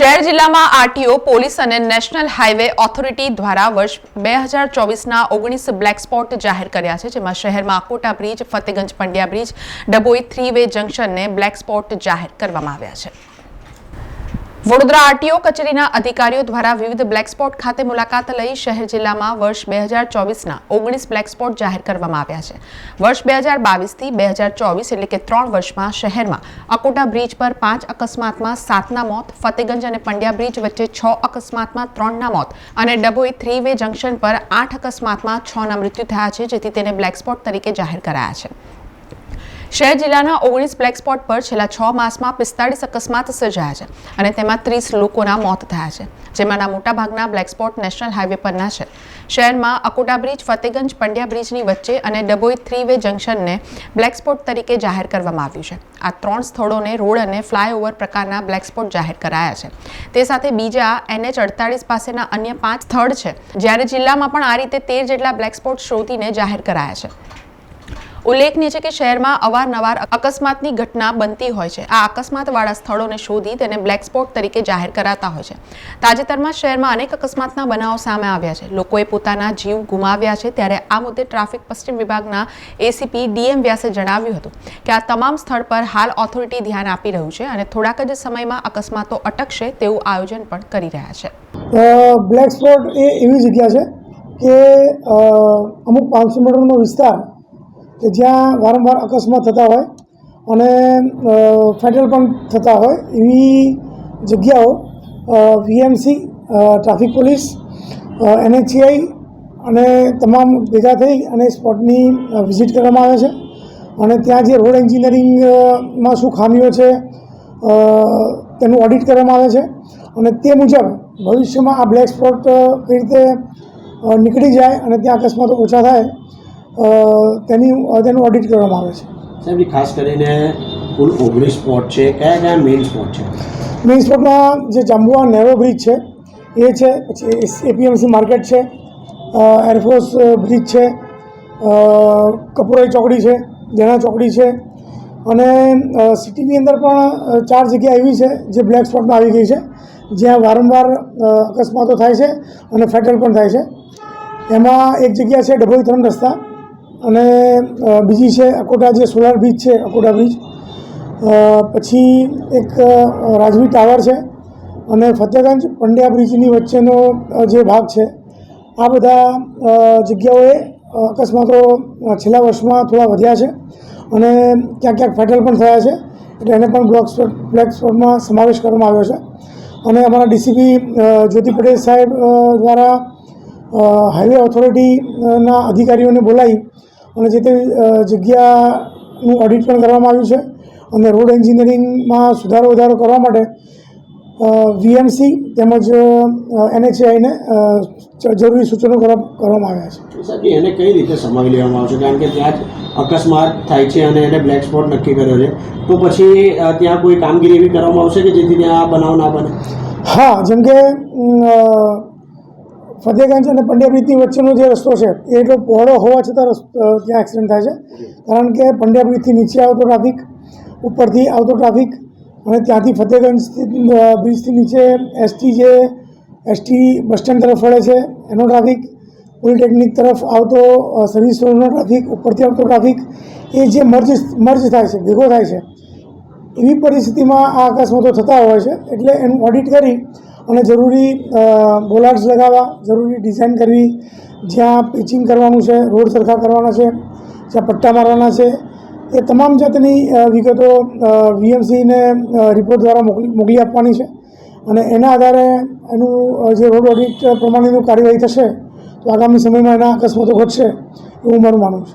શહેર જિલ્લામાં RTO, police અને નેશનલ હાઈવે ઓથોરિટી દ્વારા વર્ષ બે હજાર ચોવીસના ઓગણીસ બ્લેક સ્પોટ જાહેર કર્યા છે, જેમાં શહેરમાં Kota bridge, Fatehganj Pandya bridge, Dabhoi three way જંકશનને black spot જાહેર કરવામાં આવ્યા છે. વડોદરા આરટીઓ કચેરીના અધિકારીઓ દ્વારા વિવિધ બ્લેક સ્પોટ ખાતે મુલાકાત લઈ શહેર જિલ્લામાં વર્ષ બે હજાર ચોવીસના ઓગણીસ બ્લેક સ્પોટ જાહેર કરવામાં આવ્યા છે. વર્ષ બે હજાર બાવીસથી બે હજાર ચોવીસ એટલે કે ત્રણ વર્ષમાં શહેરમાં અકોટા બ્રિજ પર પાંચ અકસ્માતમાં સાતના મોત, ફતેગંજ અને પંડ્યા બ્રિજ વચ્ચે છ અકસ્માતમાં ત્રણના મોત અને ડભોઈ થ્રી વે જંકશન પર આઠ અકસ્માતમાં છના મૃત્યુ થયા છે, જેથી તેને બ્લેક સ્પોટ તરીકે જાહેર કરાયા છે. શહેર જિલ્લાના ઓગણીસ બ્લેક સ્પોટ પર છેલ્લા છ માસમાં પિસ્તાળીસ અકસ્માત સર્જાયા છે અને તેમાં ત્રીસ લોકોના મોત થયા છે, જેમાંના મોટાભાગના બ્લેક સ્પોટ નેશનલ હાઈવે પરના છે. શહેરમાં અકોટા બ્રિજ ફતેગંજ, પંડ્યા બ્રિજની વચ્ચે અને ડભોઈ થ્રી વે જંકશનને બ્લેક સ્પોટ તરીકે જાહેર કરવામાં આવ્યું છે. આ ત્રણ સ્થળોને રોડ અને ફ્લાયઓવર પ્રકારના બ્લેક સ્પોટ જાહેર કરાયા છે. તે સાથે બીજા એનએચ અડતાળીસ પાસેના અન્ય પાંચ સ્થળ છે, જ્યારે જિલ્લામાં પણ આ રીતે તેર જેટલા બ્લેક સ્પોટ શોધીને જાહેર કરાયા છે. ઉલ્લેખનીય છે કે શહેરમાં અવારનવાર અકસ્માતની ઘટના બનતી હોય છે. આ અકસ્માતવાળા સ્થળોને શોધી તેને બ્લેક સ્પોટ તરીકે જાહેર કરાતા હોય છે. તાજેતરમાં શહેરમાં અનેક અકસ્માતના બનાવો સામે આવ્યા છે. લોકોએ પોતાના જીવ ગુમાવ્યા છે ત્યારે આ મુદ્દે ટ્રાફિક પશ્ચિમ વિભાગના એસીપી ડીએમ વ્યાસે જણાવ્યું હતું કે આ તમામ સ્થળ પર હાલ ઓથોરિટી ધ્યાન આપી રહ્યું છે અને થોડાક જ સમયમાં અકસ્માતો અટકશે તેવું આયોજન પણ કરી રહ્યા છે. બ્લેક સ્પોટ એ એવી જગ્યા છે કે અમુક પાંચસો મીટરનો વિસ્તાર કે જ્યાં વારંવાર અકસ્માત થતા હોય અને ફેટલ પણ થતા હોય એવી જગ્યાઓ વીએમસી ટ્રાફિક પોલીસ એનએચસીઆઈ અને તમામ ભેગા થઈ અને સ્પોટની વિઝિટ કરવામાં આવે છે. અને ત્યાં જે રોડ એન્જિનિયરિંગમાં શું ખામીઓ છે તેનું ઓડિટ કરવામાં આવે છે. અને તે મુજબ ભવિષ્યમાં આ બ્લેક સ્પોટ કઈ રીતે નીકળી જાય અને ત્યાં અકસ્માતો ઓછા થાય તેની તેનું ઓડિટ કરવામાં આવે છે. સાહેબ ખાસ કરીને કુલ ઓગણીસ સ્પોટ છે. કયા કયા મેઇન સ્પોટ છે? મેઇન સ્પોટમાં જે જાંબુઆ નેરો બ્રિજ છે એ છે પછી એપીએમસી માર્કેટ છે એરફોર્સ બ્રિજ છે કપુરાઈ ચોકડી છે દેણા ચોકડી છે અને સિટીની અંદર પણ ચાર જગ્યા એવી છે જે બ્લેક સ્પોટમાં આવી ગઈ છે જ્યાં વારંવાર અકસ્માતો થાય છે અને ફેટલ પણ થાય છે. એમાં એક જગ્યા છે ડભોઈ ત્રણ રસ્તા અને બીજી છે અકોટા જે સોલાર બ્રિજ છે, અકોટા બ્રિજ. પછી એક રાજવી ટાવર છે અને ફતેગંજ પંડ્યા બ્રિજની વચ્ચેનો જે ભાગ છે, આ બધા જગ્યાઓએ અકસ્માતો છેલ્લા વર્ષમાં થોડા વધ્યા છે અને ક્યાંક ક્યાંક ફેટલ પણ થયા છે. એટલે એને પણ બ્લોક બ્લેક સ્પોટમાં સમાવેશ કરવામાં આવ્યો છે. અને અમારા ડીસીપી જ્યોતિ પટેલ સાહેબ દ્વારા હાઈવે ઓથોરિટીના અધિકારીઓને બોલાવી અને જે તે જગ્યાનું ઓડિટ પણ કરવામાં આવ્યું છે અને રોડ એન્જિનિયરિંગમાં સુધારો વધારો કરવા માટે વીએમસી તેમજ એનએચએઆઈને જરૂરી સૂચનો કરવામાં આવ્યા છે. એને કઈ રીતે સમાવી લેવામાં આવશે? કારણ કે ત્યાં જ અકસ્માત થાય છે અને એને બ્લેક સ્પોટ નક્કી કર્યો છે. તો પછી ત્યાં કોઈ કામગીરી એવી કરવામાં આવશે કે જેથી ત્યાં બનાવ ના બને? હા જેમ કે ફતેગંજ અને પંડ્યાબ્રિજની વચ્ચેનો જે રસ્તો છે, એ એટલો પહોળો હોવા છતાં રસ્તો ત્યાં એક્સિડન્ટ થાય છે. કારણ કે પંડ્યાબ્રિજથી નીચે આવતો ટ્રાફિક ઉપરથી આવતો ટ્રાફિક અને ત્યાંથી ફતેગંજ બ્રિજથી નીચે એસટી જે એસટી બસ સ્ટેન્ડ તરફ વળે છે, એનો ટ્રાફિક પોલિટેકનિક તરફ આવતો સર્વિસ રોડનો ટ્રાફિક ઉપરથી આવતો ટ્રાફિક એ જે મર્જ મર્જ થાય છે, ભેગો થાય છે એવી પરિસ્થિતિમાં આ અકસ્માતો થતા હોય છે, એટલે એનું ઓડિટ કરી અને જરૂરી બોલાર્ડ્સ લગાવવા, જરૂરી ડિઝાઇન કરવી, જ્યાં પિચિંગ કરવાનું છે, રોડ સરખા કરવાના છે, જ્યાં પટ્ટા મારવાના છે, એ તમામ જાતની વિગતો વીએમસીને રિપોર્ટ દ્વારા મોકલી મોકલી આપવાની છે. અને એના આધારે એનું જે રોડ ઓડિટ પ્રમાણેનું કાર્યવાહી થશે, તો આગામી સમયમાં એના અકસ્માતો ઘટશે, એવું મારું માનવું છે.